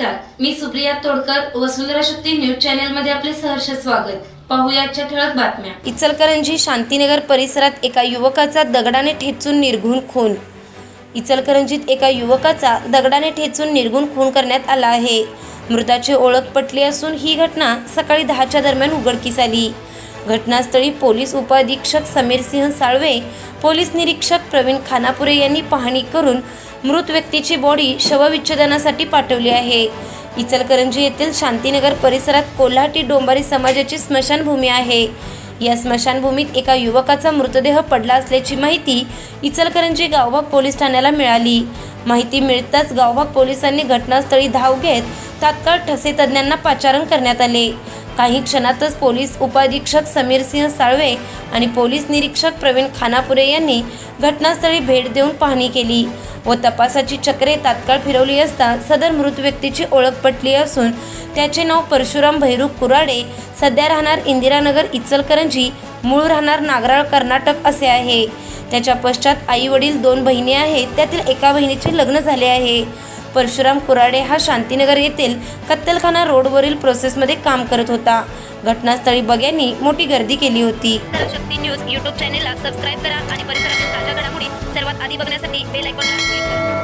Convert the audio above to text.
नमस्कार. मी सुप्रिया तोडकर वसुंधरा शक्ती न्यूज चॅनलमध्ये आपले सहर्ष स्वागत. पाहूया ठळक बातम्या. इचलकरंजी शांतीनगर परिसरात एका युवकाचा दगडाने ठेचून निर्घुण खून. इचलकरंजीत एका युवकाचा दगडाने ठेचून निर्घून खून करण्यात आला आहे. मृताची ओळख पटली असून ही घटना सकाळी दहाच्या दरम्यान उघडकीस आली. घटनास्थळी पोलीस उपअधीक्षक समीरसिंह साळवे पोलीस निरीक्षक प्रवीण खानापुरे यांनी पाहणी करून मृत व्यक्तीची बॉडी शवविच्छेदनासाठी पाठवली आहे. इचलकरंजी येथील शांतीनगर परिसरात कोल्हाटी डोंबारी समाजाची स्मशानभूमी आहे. या स्मशानभूमीत एका युवकाचा मृतदेह पडला असल्याची माहिती इचलकरंजी गावभाग पोलीस ठाण्याला मिळाली. माहिती मिळताच गावभाग पोलिसांनी घटनास्थळी धाव घेत तात्काळ ठसे तज्ज्ञांना पाचारण करण्यात आले. काही क्षणातच पोलीस उपाधीक्षक समीरसिंह साळवे आणि पोलीस निरीक्षक प्रवीण खानापुरे यांनी घटनास्थळी भेट देऊन पाहणी केली व तपासाची चक्रे तात्काळ फिरवली असता सदर मृत व्यक्तीची ओळख पटली असून त्याचे नाव परशुराम भैरू कुराडे सध्या राहणार इंदिरानगर इचलकरंजी मूळ राहणार नागराळ कर्नाटक असे आहे. त्याच्या पश्चात आई वडील दोन बहिणी आहेत त्यातील एका बहिणीचे लग्न झाले आहे. परशुराम कुराडे हा शांतीनगर येथील कत्तलखाना रोडवरील प्रोसेसमध्ये काम करत होता. घटनास्थळी बघ्यांनी मोठी गर्दी केली होती. शक्ती न्यूज यूट्यूब चॅनेलला सबस्क्राईब करा आणि परिसरातील ताज्या घडामोडी सर्वात आधी बघण्यासाठी बेल आयकॉनला क्लिक